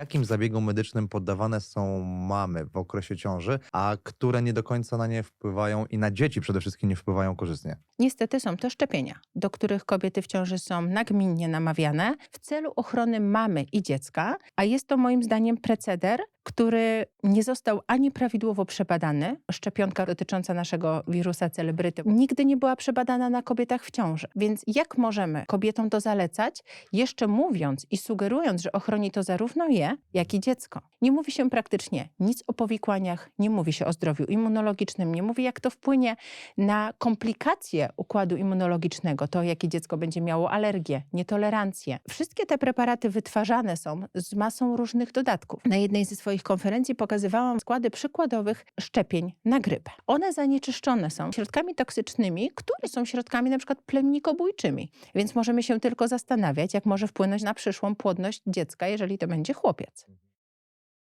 Jakim zabiegom medycznym poddawane są mamy w okresie ciąży, a które nie do końca na nie wpływają i na dzieci przede wszystkim nie wpływają korzystnie? Niestety są to szczepienia, do których kobiety w ciąży są nagminnie namawiane w celu ochrony mamy i dziecka, a jest to moim zdaniem preceder, który nie został ani prawidłowo przebadany. Szczepionka dotycząca naszego wirusa celebryty nigdy nie była przebadana na kobietach w ciąży. Więc jak możemy kobietom to zalecać, jeszcze mówiąc i sugerując, że ochroni to zarówno je, jak i dziecko? Nie mówi się praktycznie nic o powikłaniach, nie mówi się o zdrowiu immunologicznym, nie mówi jak to wpłynie na komplikacje układu immunologicznego, to jakie dziecko będzie miało alergię, nietolerancję. Wszystkie te preparaty wytwarzane są z masą różnych dodatków. Na jednej ze swoich konferencji pokazywałam składy przykładowych szczepień na grypę. One zanieczyszczone są środkami toksycznymi, które są środkami przykład plemnikobójczymi. Więc możemy się tylko zastanawiać, jak może wpłynąć na przyszłą płodność dziecka, jeżeli to będzie chłopiec.